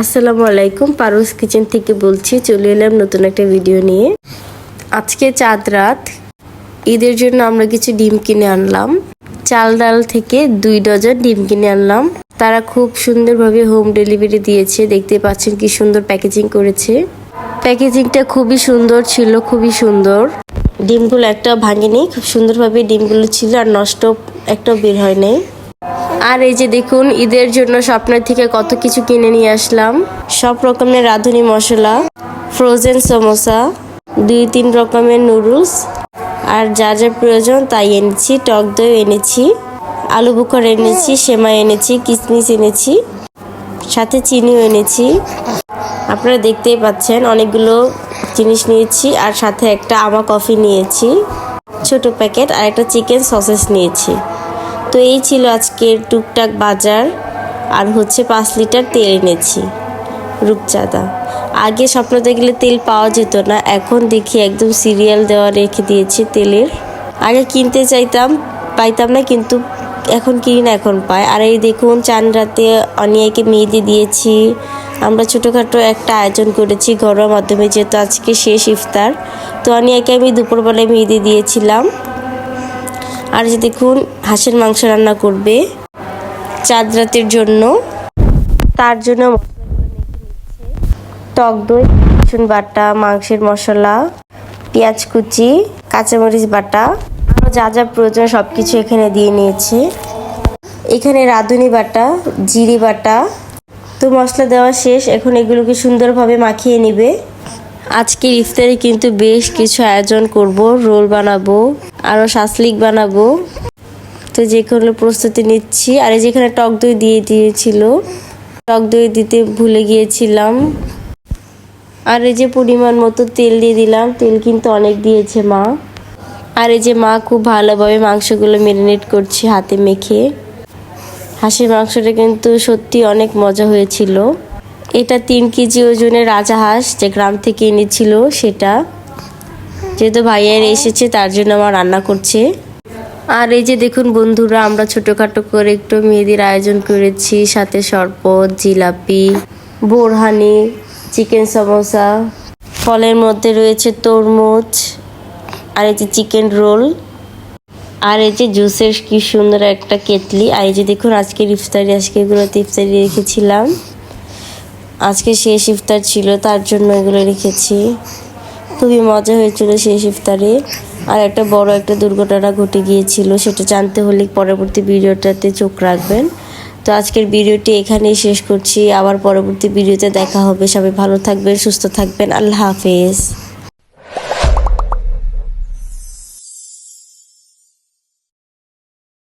আসসালামু আলাইকুম, পারুস কিচেন থেকে বলছি, চলে এলাম নতুন একটা ভিডিও নিয়ে। আজকে চাঁদ রাত, ঈদের জন্য আমরা কিছু ডিম কিনে আনলাম। চাল ডাল থেকে দুই ডজন ডিম কিনে আনলাম। তারা খুব সুন্দরভাবে হোম ডেলিভারি দিয়েছে, দেখতে পাচ্ছেন কি সুন্দর প্যাকেজিং করেছে। প্যাকেজিংটা খুবই সুন্দর ছিল, খুবই সুন্দর। ডিমগুলো একটা ভাঙেনি, খুব সুন্দরভাবে ডিমগুলো ছিল আর নষ্ট একটাও বের হয় নাই। আর এই যে দেখুন, ঈদের জন্য স্বপ্নের থেকে কত কিছু কিনে নিয়ে আসলাম। সব রকমের রাঁধুনি মশলা ফ্রোজেন সমোসা দুই তিন রকমের নুডলস আর যা যা প্রয়োজন তাই এনেছি, টক দই এনেছি, আলু বুখার এনেছি, সেমাই এনেছি কিশমিশ এনেছি, সাথে চিনিও এনেছি। আপনারা দেখতেই পাচ্ছেন, অনেকগুলো জিনিস নিয়েছি, আর সাথে একটা আমা কফি নিয়েছি, ছোট প্যাকেট, আর একটা চিকেন সসেস নিয়েছি। তো এই ছিল আজকের টুকটাক বাজার। আর হচ্ছে পাঁচ লিটার তেল এনেছি, রূপচাঁদা। আগে স্বপ্ন দেখলে তেল পাওয়া যেত না, এখন দেখি একদম সিরিয়াল দেওয়া রেখে দিয়েছে তেলের। আগে কিনতে চাইতাম, পাইতাম না, কিন্তু এখন কিনি না, এখন পাই। আর এই দেখুন, চান রাতে অনিয়াকে মেহেদি দিয়েছি। আমরা ছোটোখাটো একটা আয়োজন করেছি ঘরোয়া মাধ্যমে, যেহেতু আজকে শেষ ইফতার। তো অনিয়াকে আমি দুপুরবেলায় মেহেদি দিয়েছিলাম। আর যে দেখুন, হাঁসের মাংস রান্না করবে চাঁদ রাতের জন্য। তার জন্য টক দই, রসুন বাটা, মাংসের মশলা, পেঁয়াজ কুচি, কাঁচামরিচ বাটা আরও যা যা প্রয়োজন সব কিছু এখানে দিয়ে নিয়েছে। এখানে রাঁধুনি বাটা, জিরি বাটা। তো মশলা দেওয়া শেষ, এখন এগুলোকে সুন্দরভাবে মাখিয়ে নিবে। আজকের ইফতারে কিন্তু বেশ কিছু আয়োজন করব, রোল বানাবো। আরও শাসলিক বানাবো। তো যেগুলো প্রস্তুতি নিচ্ছি, আর এই যেখানে টক দই দিয়ে দিয়েছিল, টক দই দিতে ভুলে গিয়েছিলাম। আর এই যে পরিমাণ মতো তেল দিয়ে দিলাম, তেল কিন্তু অনেক দিয়েছে মা। আর এই যে মা খুব ভালোভাবে মাংসগুলো ম্যারিনেট করছে হাতে মেখে। হাঁসের মাংসটা কিন্তু সত্যি অনেক মজা হয়েছিল। এটা তিন কেজি ওজনের রাজা হাঁস যে গ্রাম থেকে এনেছিল সেটা। যেহেতু ভাইয়ের এসেছে, তার জন্য আমার রান্না করছে। আর এই যে দেখুন বন্ধুরা, আমরা ছোটোখাটো করে একটু মেহেদির আয়োজন করেছি, সাথে শরবত, জিলাপি, বোরহানি, চিকেন সমোসা, ফলের মধ্যে রয়েছে তরমুজ, আর এই যে চিকেন রোল, আর এই যে জুসের কি সুন্দর একটা কেটলি। আর এই যে দেখুন আজকের ইফতারি, আজকে এগুলোতে ইফতারি রেখেছিলাম। আজকে শেষ ইফতার ছিল, তার জন্য এগুলো রেখেছি। খুবই মজা হয়েছিল সেই ইফতারে। আর একটা বড় একটা দুর্ঘটনা ঘটে গিয়েছিল, সেটা জানতে হলে পরবর্তী ভিডিওটাতে চোখ রাখবেন। তো আজকের ভিডিওটি এখানেই শেষ করছি, আবার পরবর্তী ভিডিওতে দেখা হবে। সবাই ভালো থাকবেন, সুস্থ থাকবেন, আল্লাহ হাফেজ।